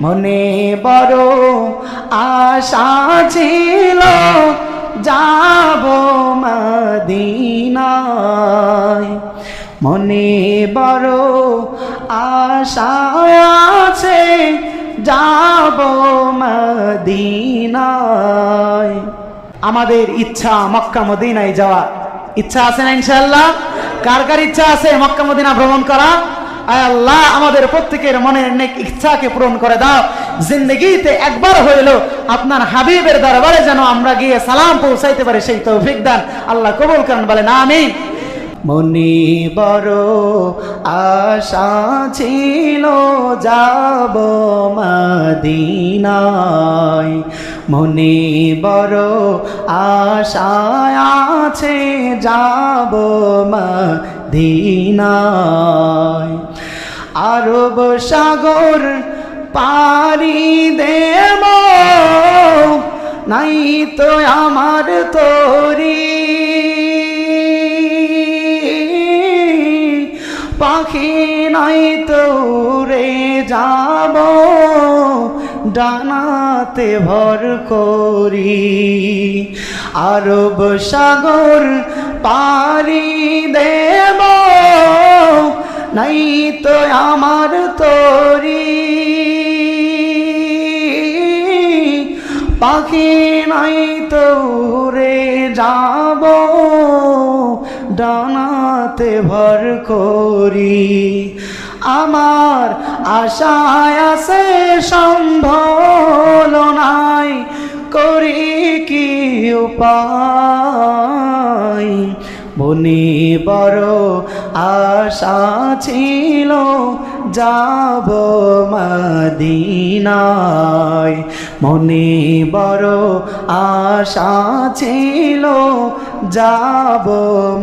মনে বড় আশা ছিল, যাব মদিনায়। মনে বড় আশা আছে, যাব মদিনায়। আমাদের ইচ্ছা মক্কা মদিনায় যাওয়া ইচ্ছা আছে না ইনশাল্লাহ কার কার ইচ্ছা আছে মক্কা মদিনা ভ্রমণ করা আল্লাহ, আমাদের প্রত্যেকের মনের নেক ইচ্ছাকে পূরণ করে দাও। জিন্দগিতে একবার হইল আপনার হাবিবের দরবারে যেন আমরা গিয়ে সালাম পৌঁছাইতে পারি, সেই তৌফিক দান। আল্লাহ কবুল করেন, বলেন আমি মনি বড় আশা ছিল, যাব মদিনায়। মনে বড় আশা আছে, যাব মদিনায়। আরব সাগর পারি দেব। নাই তো আমার তরি। পাখি নাই তো রে যাব। ডানাতে ভর করি। আরব সাগর তো আমার তরি। পাখি নাই তো রে যাব, ডানাতে ভর করি। আমার আশায় আছে সম্ভল নাই, করি কি উপায়? মনে বড় আশা ছিল, যাব মদিনায়। মনে বড় আশা ছিল, যাব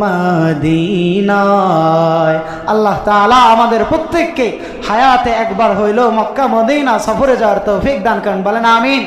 মদিনায়। আল্লাহ তাআলা আমাদের প্রত্যেককে হায়াতে একবার হইল মক্কা মদিনা সফরে যাওয়ার তো তৌফিক দান করেন। বলেন আমিন।